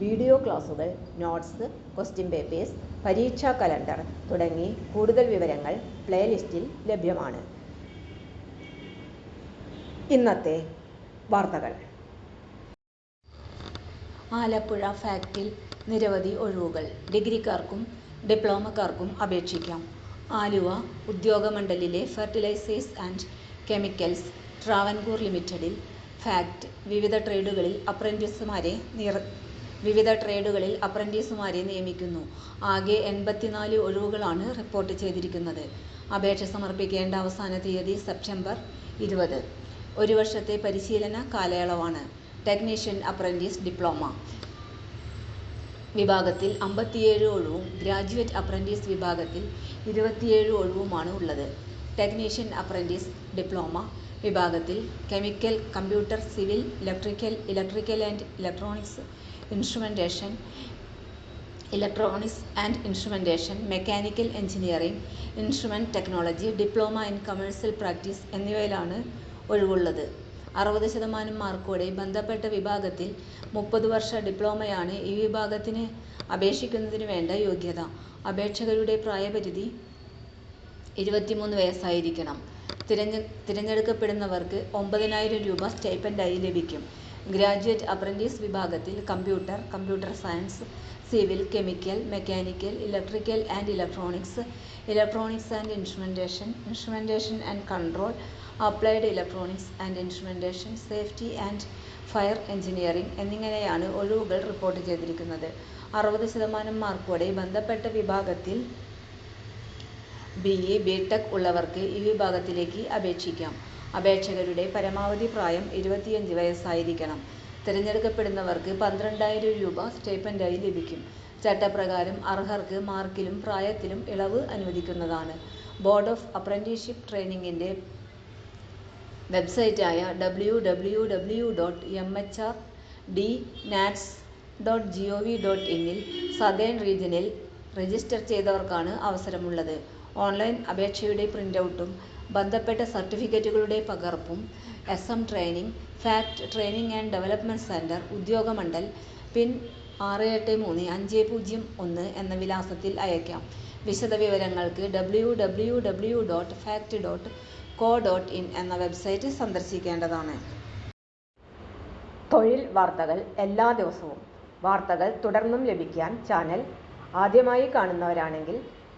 Video ക്ലാസുകൾ notes question papers പരീക്ഷാ calendar തുടങ്ങി കൂടുതൽ വിവരങ്ങൾ പ്ലേലിസ്റ്റിൽ ലഭ്യമാണ്. ഇന്നത്തെ വാർത്തകൾ. ആലപ്പുഴ ഫാക്ടിൽ നിരവധി ഒഴിവുകൾ. ഡിഗ്രിക്കാർക്കും ഡിപ്ലോമക്കാർക്കും അപേക്ഷിക്കാം. ആലുവ ഉദ്യോഗമണ്ഡലിലെ ഫെർട്ടിലൈസേഴ്സ് ആൻഡ് കെമിക്കൽസ് ട്രാവൻകൂർ ലിമിറ്റഡിൽ ഫാക്ട് വിവിധ ട്രേഡുകളിൽ അപ്രന്റീസുമാരെ നിർ വിവിധ ട്രേഡുകളിൽ അപ്രന്റീസുമാരെ നിയമിക്കുന്നു. ആകെ എൺപത്തിനാല് ഒഴിവുകളാണ് റിപ്പോർട്ട് ചെയ്തിരിക്കുന്നത്. അപേക്ഷ സമർപ്പിക്കേണ്ട അവസാന തീയതി സെപ്റ്റംബർ ഇരുപത്. ഒരു വർഷത്തെ പരിശീലന കാലയളവാണ്. Technician apprentice diploma. വിഭാഗത്തിൽ അമ്പത്തിയേഴ് ഒഴിവും ഗ്രാജുവേറ്റ് അപ്രന്റീസ് വിഭാഗത്തിൽ ഇരുപത്തിയേഴ് ഒഴിവുമാണ് ഉള്ളത്. Technician apprentice diploma. വിഭാഗത്തിൽ chemical computer civil electrical electrical and electronics instrumentation electronics and instrumentation mechanical engineering instrument technology diploma in commercial practice എന്നിവയിലാണ് ഒഴിവുള്ളത്. അറുപത് ശതമാനം മാർക്കോടെ ബന്ധപ്പെട്ട വിഭാഗത്തിൽ മുപ്പത് വർഷ ഡിപ്ലോമയാണ് ഈ വിഭാഗത്തിന് അപേക്ഷിക്കുന്നതിന് വേണ്ട യോഗ്യത. അപേക്ഷകരുടെ പ്രായപരിധി ഇരുപത്തിമൂന്ന് വയസ്സായിരിക്കണം. തിരഞ്ഞെ തിരഞ്ഞെടുക്കപ്പെടുന്നവർക്ക് ഒമ്പതിനായിരം രൂപ സ്റ്റൈപ്പൻഡായി ലഭിക്കും. ഗ്രാജുവേറ്റ് അപ്രന്റീസ് വിഭാഗത്തിൽ computer computer science civil chemical mechanical electrical and electronics electronics and instrumentation instrumentation and control applied electronics and instrumentation safety and fire engineering എന്നിങ്ങനെയാണ് ഒഴിവുകൾ റിപ്പോർട്ട് ചെയ്തിരിക്കുന്നത്. അറുപത് ശതമാനം മാർക്കോടെ ബന്ധപ്പെട്ട വിഭാഗത്തിൽ ബി എ ബി ടെക് ഉള്ളവർക്ക് ഈ വിഭാഗത്തിലേക്ക് അപേക്ഷിക്കാം. അപേക്ഷകരുടെ പരമാവധി പ്രായം ഇരുപത്തിയഞ്ച് വയസ്സായിരിക്കണം. തിരഞ്ഞെടുക്കപ്പെടുന്നവർക്ക് പന്ത്രണ്ടായിരം രൂപ സ്റ്റൈപ്പൻഡായി ലഭിക്കും. ചട്ടപ്രകാരം അർഹർക്ക് മാർക്കിലും പ്രായത്തിലും ഇളവ് അനുവദിക്കുന്നതാണ്. ബോർഡ് ഓഫ് അപ്രന്റീസ്ഷിപ്പ് ട്രെയിനിങ്ങിന്റെ വെബ്സൈറ്റായ W W W dot M H R D NATS dot G O V dot ഇന്നിൽ southern റീജിയനിൽ രജിസ്റ്റർ ചെയ്തവർക്കാണ് അവസരമുള്ളത്. ഓൺലൈൻ അപേക്ഷയുടെ പ്രിന്റൗട്ടും ബന്ധപ്പെട്ട സർട്ടിഫിക്കറ്റുകളുടെ പകർപ്പും S M training FACT training and development centre Udyogamandal PIN ആറ് എട്ട് മൂന്ന് അഞ്ച് പൂജ്യം ഒന്ന് എന്ന വിലാസത്തിൽ അയയ്ക്കാം വിശദവിവരങ്ങൾക്ക് W W W dot FACT dot co dot in എന്ന വെബ്സൈറ്റ് സന്ദർശിക്കേണ്ടതാണ്. തൊഴിൽ വാർത്തകൾ എല്ലാ ദിവസവും. വാർത്തകൾ തുടർന്നും ലഭിക്കാൻ ചാനൽ ആദ്യമായി കാണുന്നവരാണെങ്കിൽ